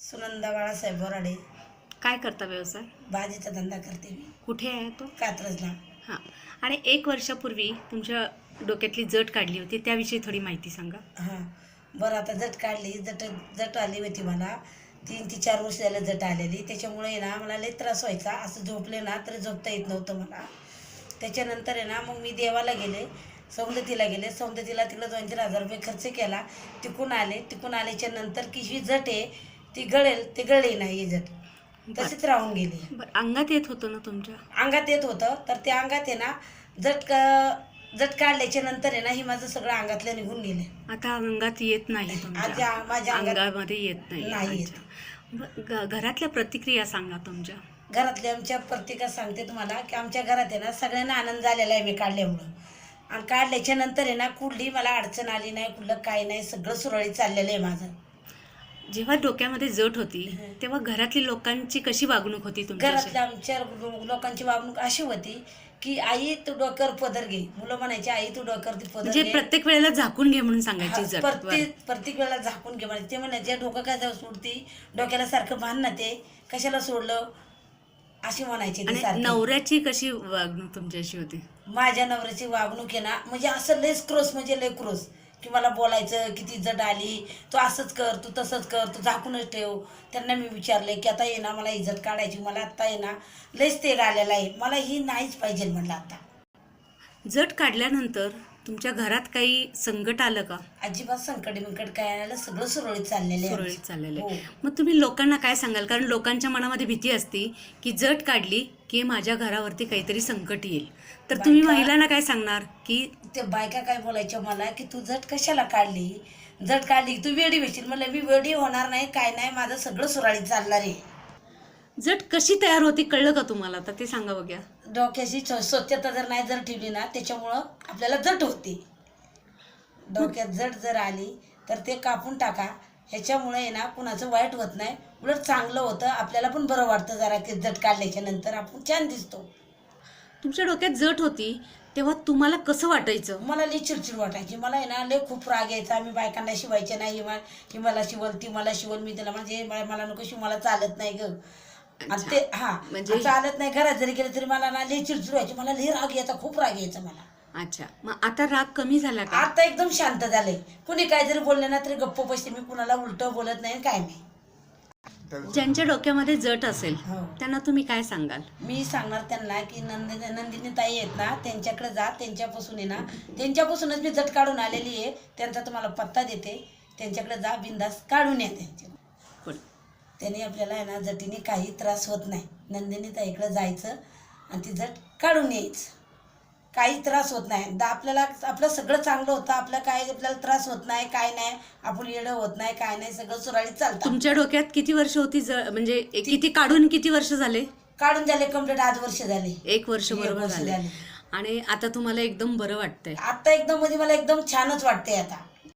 सुनंदा बाळासाहेब बोराडे. काय करता व्यवसाय? भाजीचा धंदा करते मी. कुठे आहे तो? कात्रजला. हां. आणि एक वर्षापूर्वी तुमच्या डोक्यातली जट काढली होती त्याविषयी थोडी माहिती सांगा. हां. बरं आता जट काढली. जट जट आली होती मला. तीन ते चार वर्ष झालं जट आलेली. त्याच्यामुळे ना मला लई त्रास व्हायचा. असं झोपले ना तरी झोपता येत नव्हतं मला. त्याच्यानंतर आहे ना मग मी देवाला गेले. सौंदतीला गेले. सौंदतीला तिकडं दोन तीन हजार रुपये खर्च केला. तिकून आले. तिकून आल्याच्यानंतर की ही जट आहे ती गळेल ती गळली नाही जट तशीच राहून गेली. बरं अंगात येत होतं ना तुमच्या? अंगात येत होतं तर त्या अंगात आहे ना जट जट काढल्याच्या नंतर आहे ना ही माझं सगळं अंगातलं निघून गेले. आता अंगात येत नाही आज तुमच्या. आ- माझ्या अंगात अंगामध्ये येत नाही. नाही येत. अच्छा. बरं, ग- घरातल्या प्रतिक्रिया सांगा तुमच्या. घरातल्या आमच्या प्रत्येकात सांगते तुम्हाला की आमच्या घरात आहे ना सगळ्यांना आनंद झालेला आहे मी काढल्यामुळं. आणि काढल्याच्या नंतर आहे ना कुठली मला अडचण आली नाही कुठलं काही नाही सगळं सुरळीत चाललेलं आहे माझं. जेव्हा डोक्यामध्ये जट होती. तेव्हा घरातली लोकांची कशी वागणूक होती घरातल्या आमच्या लो- लोकांची वागणूक अशी होती की आई तू डोक्यावर पदर घे. मुलं म्हणायची आई तू डोक्यावरती पदर म्हणजे घे. प्रत्येक वेळेला झाकून घे म्हणून सांगायची हा, जट. प्रत्येक प्रत्येक वेळेला झाकून घे म्हणायचे. ते म्हणायचे डोकं काय जाऊ सोडती? डोक्याला सारखं बांध ना ते. कशाला सोडलं? अशी म्हणायची ती आणि सारखी. नवऱ्याची कशी वागणूक तुमच्याशी होती? माझ्या नवऱ्याची वागणूक आहे ना म्हणजे असं लयच क्रोस म्हणजे लय क्रोस. की मला बोलायचं किती जड आली तू असंच कर तू तसंच कर तू झाकूनच ठेव. त्यांना मी विचारले की आता ये ना मला इज्जत काढायची मला आता आहे ना. लयच तेल आलेलं आहे. मला ही नाहीच पाहिजे म्हणलं आता. जट काढल्यानंतर तुमच्या घरात काही संकट आलं का? अजिबात संकट बिंकट काय आलं. सगळं सुरळीत चाललेलं आहे सुरळीत चाललेलं हो. आहे मग तुम्ही लोकांना काय सांगाल? कारण लोकांच्या मनामध्ये भीती असती की जट काढली की माझ्या घरावरती काहीतरी संकट येईल. तर तुम्ही बायका- महिलांना काय सांगणार? की ते बायका काय बोलायच्या मला की तू जट कशाला काढली? जट काढली की तू वेडी होशील म्हणलं मी वेडी होणार नाही काय नाही माझं सगळं सुरळीत चालणार आहे. जट कशी तयार होती कळलं का तुम्हाला? तर ते सांगा बघ्या. डोक्याची स्व- स्वच्छता जर नाही जर ठेवली ना त्याच्यामुळं आपल्याला जट होते. डोक्यात जट जर आली तर ते कापून टाका. ह्याच्यामुळे ना कुणाचं वाईट होत नाही. उलट चांगलं होतं. आपल्याला पण बरं वाटतं जरा की जट काढल्याच्या नंतर आपण छान दिसतो. तुमच्या डोक्यात जट होती. तेव्हा तुम्हाला कसं वाटायचं? मला लई चिडचिड वाटायची. मला आहे ना लय खूप राग यायचा. मी बायकांना शिवायचे नाही. ही मा- ही मला शिवल ती मला शिवल. मी त्याला म्हणजे मला मला नको शिव. मला चालत नाही ग. आणि ते हा. म्हणजे- म्हणजे चालत नाही. घरात जरी गेलं तरी मला ना लई चिडचिड व्हायची. मला लई राग यायचा. खूप राग यायचा मला. अच्छा. मग आता राग कमी झाला का? आता एकदम शांत झाले कुणी काय जरी बोलले ना तरी गप्प बसते. मी कुणाला उलट बोलत नाही काय नाही ज्यांच्या डोक्यामध्ये जट असेल हो. त्यांना तुम्ही काय सांगाल? मी सांगणार त्यांना की नंद नंदिनी ताई आहेत ना त्यांच्याकडे जा त्यांच्यापासून आहे ना. त्यांच्यापासूनच मी जट काढून आलेली आहे. त्यांचा तुम्हाला पत्ता देते. त्यांच्याकडे जा बिंदास काढून या त्यांच्या. त्याने आपल्याला आहे ना जटीने काही त्रास होत नाही. नंदिनी ताईकडे जायचं आणि ती जट काढून यायचं. काही त्रास होत नाही. दा आपल्याला आपलं सगळं चांगलं होतं आपलं काय आपल्याला त्रास होत नाही काय नाही आपण येडं होत नाही काय नाही सगळं सुरळीत चालतं. तुमच्या डोक्यात किती वर्ष होती ज म्हणजे किती काढून किती वर्ष झाले? काढून झाले कंप्लीट आठ वर्ष झाले. एक वर्ष एक बरोबर वर्ष झाले. झाले. आणि आता तुम्हाला एकदम बरं वाटतंय. आता एकदम म्हणजे मला एकदम छानच वाटते आता.